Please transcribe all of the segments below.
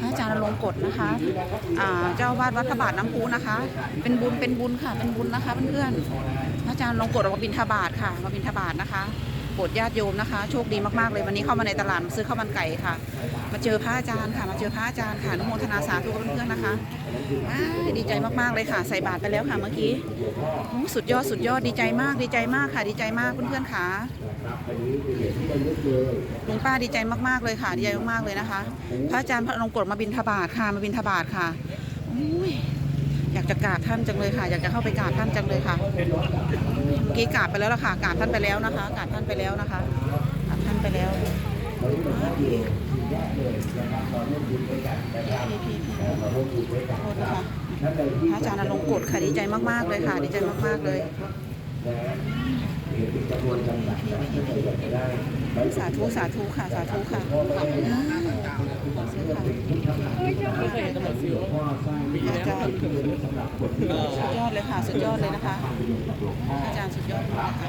พระอาจารย์ลงกฎนะคะเจ้าอาวาดวัดพระบาทน้ำพุนะคะ เป็นบุญเป็นบุญค่ะ เป็นบุญนะคะเพื่อนๆพระอาจารย์ลงกฎออกมาบินทบาทค่ะมาบินทบาทนะคะ โปรดญาติโยมนะคะ โชคดีมากๆเลยวันนี้เข้ามาในตลาดซื้อข้าวมันไก่ค่ะ มาเจอพระอาจารย์ค่ะ มาเจอพระอาจารย์ค่ะนุโมทนาสาธุกับเพื่อนๆนะคะดีใจมากๆเลยค่ะ ใส่บาตรไปแล้วค่ะเมื่อกี้สุดยอดสุดยอดดีใจมากดีใจมากค่ะ ดีใจมากเพื่อนๆค่ะหลวงป้าดีใจมากๆเลยค่ะดีใจมากๆเลยนะคะ พระอาจารย์พระลงค์กฎมาบินทบาทค่ะมาบินทบาทค่ะอุ้ย อยากจะกราบท่านจังเลยค่ะ อยากจะเข้าไปกราบท่านจังเลยค่ะเมื่อกี้กราบไปแล้วล่ะค่ะกราบท่านไปแล้วนะคะกราบท่านไปแล้วนะคะกราบท่านไปแล้วพี่พี่พี่โทษนะคะพระอาจารย์อลงกฎค่ะดีใจมากๆเลยค่ะ ดีใจมากๆเลย สาธุสาธุค่ะสาธุค่ะอาจารย์สุดยอดเลยค่ะสุดยอดเลยนะคะอาจารย์สุดยอดมากค่ะ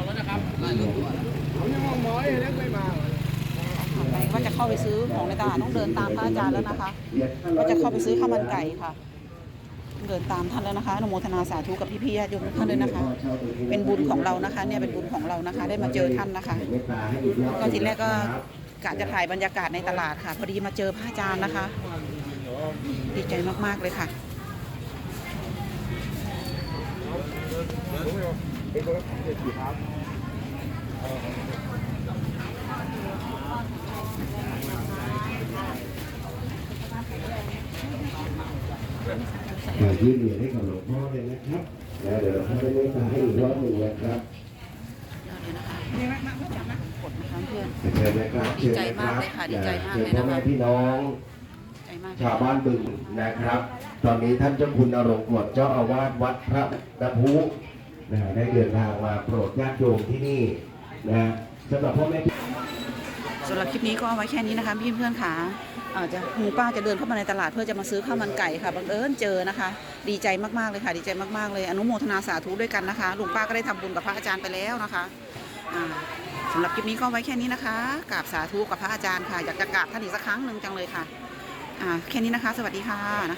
ต่องไปก็จะเข้าไปซื้อของในตลาดต้องเดินตามพระอาจารย์แล้วนะคะก็จะเข้าไปซื้อข้าวมันไก่ค่ะ เดินตามท่านแล้วนะคะอนุโมทนาสาธุกับพี่ๆญาติโยมทุกท่านเลยนะคะ เป็นบุญของเรานะคะ เนี่ยเป็นบุญของเรานะคะ ได้มาเจอท่านนะคะ ก็ทีแรกก็กะจะถ่ายบรรยากาศในตลาดค่ะ พอดีมาเจอพระอาจารย์นะคะ ดีใจมากๆเลยค่ะมา ยื่นเหรียญให้กับหลวงพ่อเลยนะครับแล้วเดี๋ยวหลวงพ่อจะเมตตาให้อีกรอบหนึ่งนะครับนี่มากมากจังนะกดนะคะเพื่อนเชิญนะครับดีใจมากเลยค่ะดีใจมากเลยนะคะเชิญพ่อแม่พี่น้อง ชาวบ้านบึงนะครับ ตอนนี้ท่านเจ้าคุณอรงกฎเจ้าอาวาสวัดพระนพุนะฮะได้เดินทางมาโปรดญาติโยมที่นี่นะฮะสำหรับพ่อแม่ สำหรับคลิปนี้ก็เอาไว้แค่นี้นะคะพี่เพื่อนค่ะอาจจะหมูป้าจะเดินเข้ามาในตลาดเพื่อจะมาซื้อข้าวมันไก่ค่ะบังเอิญเจอนะคะ ดีใจมากๆเลยค่ะ ดีใจมากๆเลย อนุโมทนาสาธุด้วยกันนะคะหลวงป้าก็ได้ทำบุญกับพระอาจารย์ไปแล้วนะคะสำสำหรับคลิปนี้ก็เอาไว้แค่นี้นะคะกราบสาธุกับพระอาจารย์ค่ะอยากจะกราบท่านอีกสักครั้งหนึ่งจังเลยค่ะแค่นี้นะคะ สวัสดีค่ะ